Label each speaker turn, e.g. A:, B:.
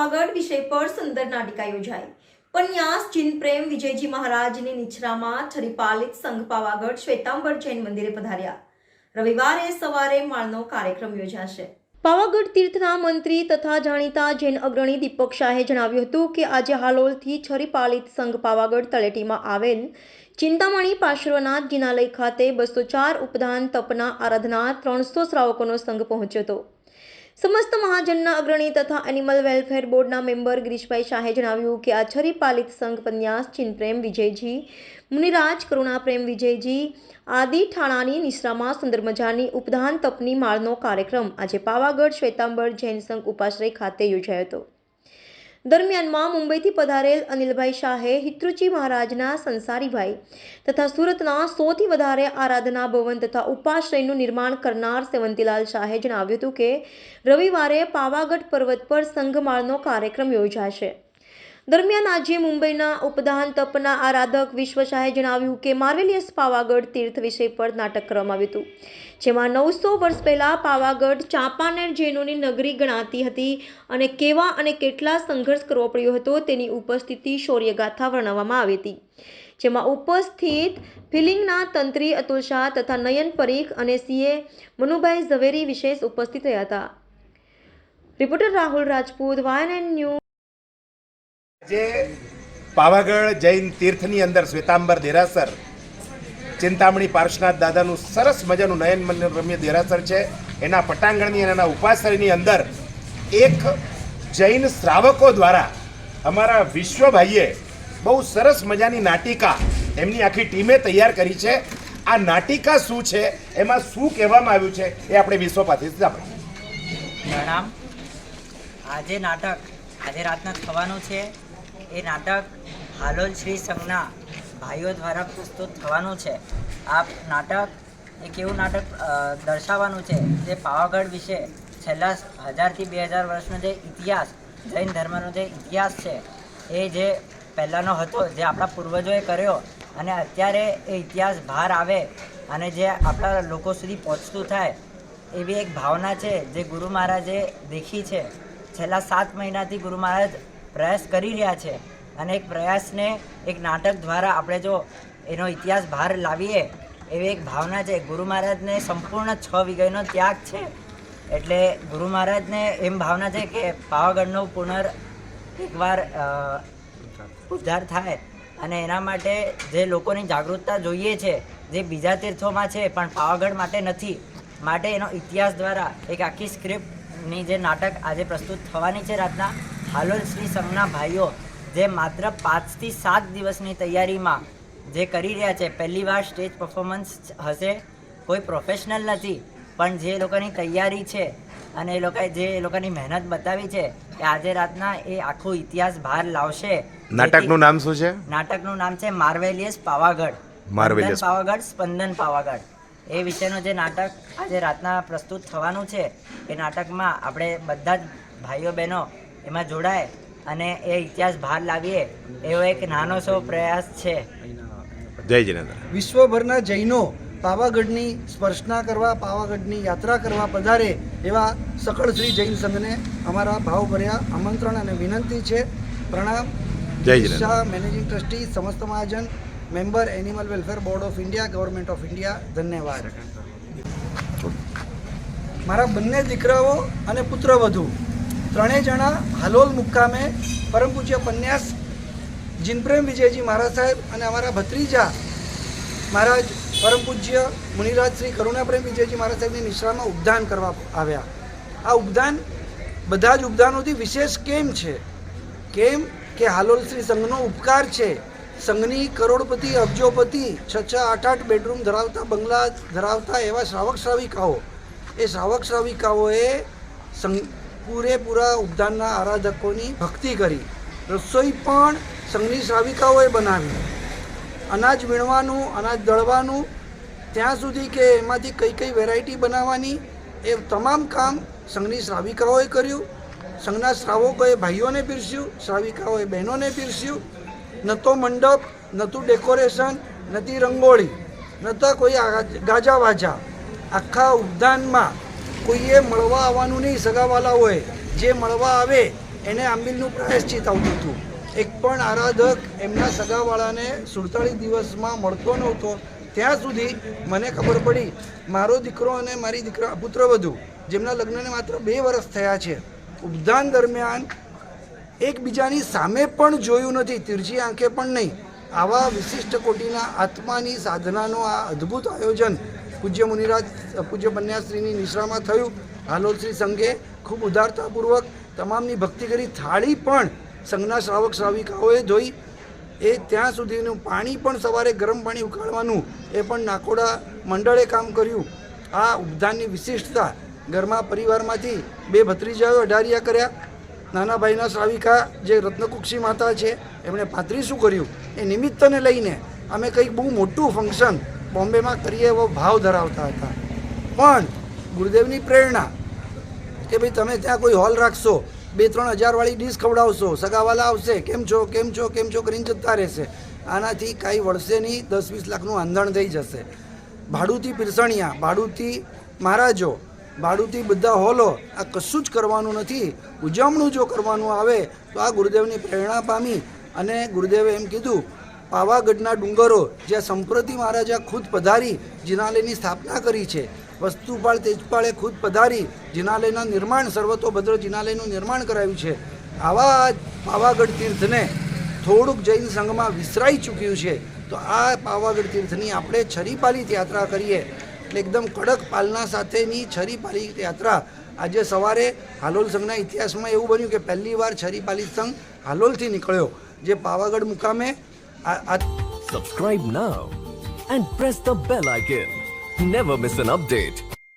A: પાવાગઢ વિષય પર સુંદર નાટિકા યોજાઈ. પન્યાસ ચીન પ્રેમ વિજયજી મહારાજની નિછરામાં છરીપાલિત સંઘ પાવાગઢ શ્વેતાંબર જૈન મંદિરે પધાર્યા. રવિવારે સવારે માળનો કાર્યક્રમ યોજાશે. પાવાગઢ તીર્થના મંત્રી તથા જાણીતા જૈન અગ્રણી દીપક શાહે જણાવ્યું હતું કે આજે હાલોલથી છરીપાલિત સંઘ પાવાગઢ તળેટીમાં આવેલ ચિંતામણી પાર્શ્વનાથ જિનાલય ખાતે બસો ચાર ઉપદાન તપના આરાધના ત્રણસો શ્રાવકોનો સંઘ પહોંચ્યો હતો. સમસ્ત મહાજનના અગ્રણી તથા એનિમલ વેલફેર બોર્ડના મેમ્બર ગિરીશભાઈ શાહે જણાવ્યું કે આ છરી પાલિત સંઘ પન્યાસ, ચિનપ્રેમ, વિજયજી, મુનિરાજ, કરુણાપ્રેમ, વિજયજી, આદિ ઠાણાની નિશ્રામાં સુંદર મજાની ઉપદાન તપની માળનો કાર્યક્રમ આજે પાવાગઢ, શ્વેતાંબર જૈન સંઘ ઉપાશ્રય ખાતે યોજાયો હતો. દરમિયાનમાં મુંબઈથી પધારેલ અનિલભાઈ શાહે હિતૃચી મહારાજના સંસારીભાઈ તથા સુરતના સોથી વધારે આરાધના ભવન તથા ઉપાશ્રયનું નિર્માણ કરનાર સેવંતીલાલ શાહે જણાવ્યું હતું કે રવિવારે પાવાગઢ પર્વત પર સંઘમાળનો કાર્યક્રમ યોજાશે. દરમિયાન આજે મુંબઈના ઉપદાન તપના આરાધક વિશ્વ શાહે જણાવ્યું કે માર્વેલિયસ પાવાગઢ તીર્થ વિષય પર નાટક કરવામાં આવ્યું હતું, જેમાં નવસો વર્ષ પહેલાં પાવાગઢ ચાંપાનેર જૈનોની નગરી ગણાતી હતી અને કેવા અને કેટલા સંઘર્ષ કરવો પડ્યો હતો તેની ઉપસ્થિતિ શૌર્યગાથા વર્ણવવામાં આવી હતી, જેમાં ઉપસ્થિત ફિલિંગના તંત્રી અતુલ શાહ તથા નયન પરીખ અને સીએ મનુભાઈ ઝવેરી વિશેષ ઉપસ્થિત રહ્યા હતા. રિપોર્ટર રાહુલ રાજપૂત વાયન ન્યૂઝ
B: જે પાવાગઢ જૈન તીર્થની અંદર શ્વેતાંબર દેરાસર, ચિંતામણી પાર્શનાથ દાદાનું સરસ મજાનું નયન મંદિર રમ્ય દેરાસર છે. એના પટાંગણની અને એના ઉપાસરીની અંદર એક જૈન શ્રાવકો દ્વારા અમારા વિશ્વભાઈએ બહુ સરસ મજાની નાટિકા એમની આખી ટીમે તૈયાર કરી છે. આ નાટિકા શું છે? એમાં શું કહેવામાં આવ્યું છે? એ આપણે વિશ્વ પાસેથી
C: પ્રણામ આજે નાટક. આજે રાતના થવાનું છે. એ નાટક હાલોલ શ્રી સંઘના ભાઈઓ દ્વારા પ્રસ્તુત થવાનું છે. આ નાટક એક એવું નાટક દર્શાવવાનું છે જે પાવાગઢ વિશે છેલ્લા હજારથી બે હજાર વર્ષનો જે ઇતિહાસ, જૈન ધર્મનો જે ઇતિહાસ છે, એ જે પહેલાંનો હતો, જે આપણા પૂર્વજોએ કર્યો અને અત્યારે એ ઇતિહાસ બહાર આવે અને જે આપણા લોકો સુધી પહોંચતું થાય, એવી એક ભાવના છે જે ગુરુ મહારાજે દેખી છે. છેલ્લા સાત મહિનાથી ગુરુ મહારાજ પ્રયાસ કરી રહ્યા છે અને એક પ્રયાસને એક નાટક દ્વારા આપણે જો એનો ઇતિહાસ બહાર લાવીએ, એવી એક ભાવના છે. ગુરુ મહારાજને સંપૂર્ણ છ વિગયનો ત્યાગ છે. એટલે ગુરુ મહારાજને એમ ભાવના છે કે પાવાગઢનો પુનર એકવાર ઉદ્ધાર થાય અને એના માટે જે લોકોની જાગૃતતા જોઈએ છે, જે બીજા તીર્થોમાં છે, પણ પાવાગઢ માટે નથી. માટે એનો ઇતિહાસ દ્વારા એક આખી સ્ક્રિપ્ટની જે નાટક આજે પ્રસ્તુત થવાની છે રાતના હાલોલ શ્રી સંઘના ભાઈઓ જે માત્ર પાંચથી સાત દિવસની તૈયારીમાં જે કરી રહ્યા છે પહેલી વાર સ્ટેજ પરફોર્મન્સ હશે કોઈ પ્રોફેશનલ નથી પણ જે લોકોની તૈયારી છે અને એ લોકોએ જે એ લોકોની મહેનત બતાવી છે કે આજે રાતના એ આખો ઇતિહાસ બહાર લાવશે.
B: નાટકનું નામ શું છે?
C: નાટકનું નામ છે માર્વેલિયસ પાવાગઢ. માર્વેલિયસ. પાવાગઢ સ્પંદન પાવાગઢ. એ વિશેનું જે નાટક આજે રાતના પ્રસ્તુત થવાનું છે એ નાટકમાં આપણે બધા જ ભાઈઓ બહેનો એમાં જોડાય અને એ ઇતિહાસ બહાર લાવીએ એવો એક નાનો સો પ્રયાસ છે.
B: જય જિનેન્દ્ર.
D: વિશ્વભરના જૈનો પાવાગઢની સ્પર્શના કરવા પાવાગઢની યાત્રા કરવા પધારે એવા સકળ શ્રી જૈન સંઘને અમારા ભાવભર્યા આમંત્રણ અને વિનંતી છે. પ્રણામ.
B: જય
D: Shah managing trustee Samast Mahajan member animal welfare board of India government of India ધન્યવાદ. મારા બંને દીકરાઓ અને પુત્રવધુ ત્રણેય જણા હાલોલ મુક્કામે પરમ પૂજ્ય પન્યાસ જીનપ્રેમ વિજયજી મહારાજ સાહેબ અને અમારા ભત્રીજા મહારાજ પરમ પૂજ્ય મુનિરાજ શ્રી કરુણાપ્રેમ વિજયજી મહારાજ સાહેબની નિશ્રામાં ઉપદાન કરવા આવ્યા. આ ઉપદાન બધા જ ઉપદાનોથી વિશેષ કેમ છે? કેમ કે હાલોલ શ્રી સંઘનો ઉપકાર છે? સંઘની કરોડપતિ, અબજોપતિ છ છ આઠ આઠ બેડરૂમ ધરાવતા બંગલા ધરાવતા એવા શ્રાવક શ્રાવિકાઓ એ શ્રાવક શ્રાવિકાઓએ સંઘ પૂરેપૂરા ઉદ્યાનના આરાધકોની ભક્તિ કરી. રસોઈ પણ સંઘની શ્રાવિકાઓએ બનાવી. અનાજ વીણવાનું, અનાજ દળવાનું, ત્યાં સુધી કે એમાંથી કઈ કઈ વેરાયટી બનાવવાની, એ તમામ કામ સંઘની શ્રાવિકાઓએ કર્યું. સંઘના શ્રાવકોએ ભાઈઓને પીરસ્યું, શ્રાવિકાઓએ બહેનોને પીરસ્યું. ન તો મંડપ, ન ડેકોરેશન નહોતી રંગોળી, ન તો કોઈ ગાજા વાજા. આખા ઉદ્યાનમાં કોઈએ મળવા આવવાનું નહીં સગાવાલાઓએ જે મળવા આવે એને આંબિલનું પ્રાયશ્ચિત આવતું હતું. એક પણ આરાધક એમના સગાવાળાને સુડતાળીસ દિવસમાં મળતો નહોતો. ત્યાં સુધી મને ખબર પડી, મારો દીકરો અને મારી દીકરા પુત્રવધુ જેમના લગ્નને માત્ર બે વર્ષ થયા છે. ઉપદાન દરમિયાન એકબીજાની સામે પણ જોયું નથી, તીરજી આંખે પણ નહીં. આવા વિશિષ્ટ કોટીના આત્માની સાધનાનું આ અદ્ભુત આયોજન પૂજ્ય મુનિરાજ, પૂજ્ય બન્યાશ્રીની નિશ્રામાં થયું. હાલોલ શ્રી સંઘે ખૂબ ઉદારતાપૂર્વક તમામની ભક્તિ કરી થાળી પણ સંઘના શ્રાવક શ્રાવિકાઓએ ધોઈ. એ ત્યાં સુધીનું પાણી પણ સવારે ગરમ પાણી ઉકાળવાનું એ પણ નાકોડા મંડળે કામ કર્યું. આ ઉપધાનની વિશિષ્ટતા ઘરમાં પરિવારમાંથી બે ભત્રીજાઓ અઢારિયા કર્યા. નાના ભાઈના શ્રાવિકા, જે રત્નકુક્ષી માતા છે, એમણે પાંત્રીસું કર્યું? એ નિમિત્તને લઈને અમે કંઈક બહુ મોટું ફંક્શન બોમ્બેમાં કરીએ એવો ભાવ ધરાવતા હતા. પણ ગુરુદેવની પ્રેરણા કે ભાઈ તમે ત્યાં કોઈ હોલ રાખશો બે ત્રણ હજારવાળી ડીશ ખવડાવશો, સગાવાલા આવશે, કેમ છો કેમ છો કેમ છો કરીને જતા રહેશે. આનાથી કાંઈ વળશે નહીં દસ વીસ લાખનું આંધણ થઈ જશે. ભાડુથી પીરસણિયા ભાડુથી મહારાજો ભાડુથી બધા હોલો, આ કશું જ કરવાનું નથી. ઉજવણું જો કરવાનું આવે, તો આ ગુરુદેવની પ્રેરણા પામી અને ગુરુદેવે એમ કીધું પાવાગઢના ડુંગરો, જ્યાં સંપ્રતિ મહારાજા ખુદ પધારી, જિનાલયની સ્થાપના કરી છે. વસ્તુપાળ તેજપાળે ખુદ પધારી, જિનાલયના નિર્માણ, સર્વતોભદ્ર જિનાલયનું નિર્માણ કરાવ્યું છે. આવા પાવાગઢ તીર્થને થોડુંક જૈન સંઘમાં વિસરાઈ ચૂક્યું છે. તો આ પાવાગઢ તીર્થની આપણે છરીપાલિત યાત્રા કરીએ. એટલે એકદમ કડક પાલના સાથેની છરીપાલિત યાત્રા. આજે સવારે હાલોલ સંઘના ઇતિહાસમાં એવું બન્યું કે પહેલી વાર છરીપાલિત સંઘ હાલોલથી નીકળ્યો. જે પાવાગઢ મુકામે આ આ
E: Subscribe now and press the bell icon. Never miss an update.